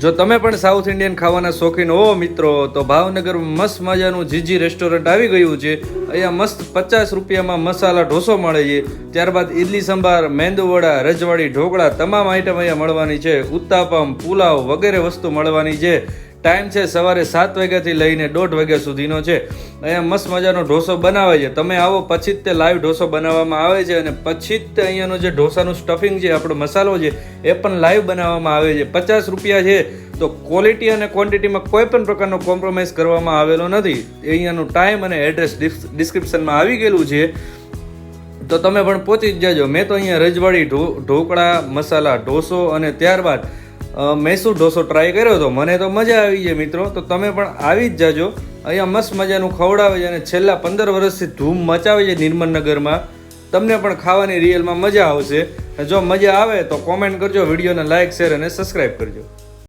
જો તમે પણ સાઉથ ઇન્ડિયન ખાવાના શોખીન હો મિત્રો, તો ભાવનગર મસ્ત મજાનું જીજી રેસ્ટોરન્ટ આવી ગયું છે. અહીંયા મસ્ત પચાસ રૂપિયામાં મસાલા ઢોસો મળે છે. ત્યારબાદ ઇડલી સંભાર મેંદુવડા રજવાડી, ઢોકળા, તમામ આઈટમ અહીંયા મળવાની છે. ઉત્તાપમ, પુલાવ વગેરે વસ્તુ મળવાની છે. ટાઈમ છે સવારે સાત વાગ્યાથી લઈને દોઢ વાગ્યા સુધીનો છે. અહીંયા મસ્ત મજાનો ઢોસો બનાવે છે. તમે આવો, પછી જ તે લાઈવ ઢોસો બનાવવામાં આવે છે અને પછી જ તે અહીંયાનો જે ઢોસાનું સ્ટફિંગ છે, આપણો મસાલો છે, એ પણ લાઈવ બનાવવામાં આવે છે. પચાસ રૂપિયા છે. તો ક્વોલિટી અને ક્વોન્ટિટીમાં કોઈ પણ પ્રકારનો કોમ્પ્રોમાઇઝ કરવામાં આવેલો નથી. અહીંયાનું ટાઈમ અને એડ્રેસ ડિસ્ક્રિપ્શનમાં આવી ગયેલું છે. તો તમે પણ પહોંચી જ જાજો. મેં તો અહીંયા રજવાડી ઢોકળા, મસાલા, ઢોસો અને ત્યારબાદ મૈસૂર ઢોસો ટ્રાય કર્યો હતો મને તો મજા આવી છે મિત્રો. તો તમે પણ આવી જ જાજો. અહીંયા મસ્ત મજાનું ખવડાવે છે અને છેલ્લા પંદર વર્ષથી ધૂમ મચાવે છે નિર્મલનગરમાં. તમને પણ ખાવાની રિયલમાં મજા આવશે. જો મજા આવે તો કોમેન્ટ કરજો, વિડીયોને લાઇક શેર અને સબસ્ક્રાઈબ કરજો.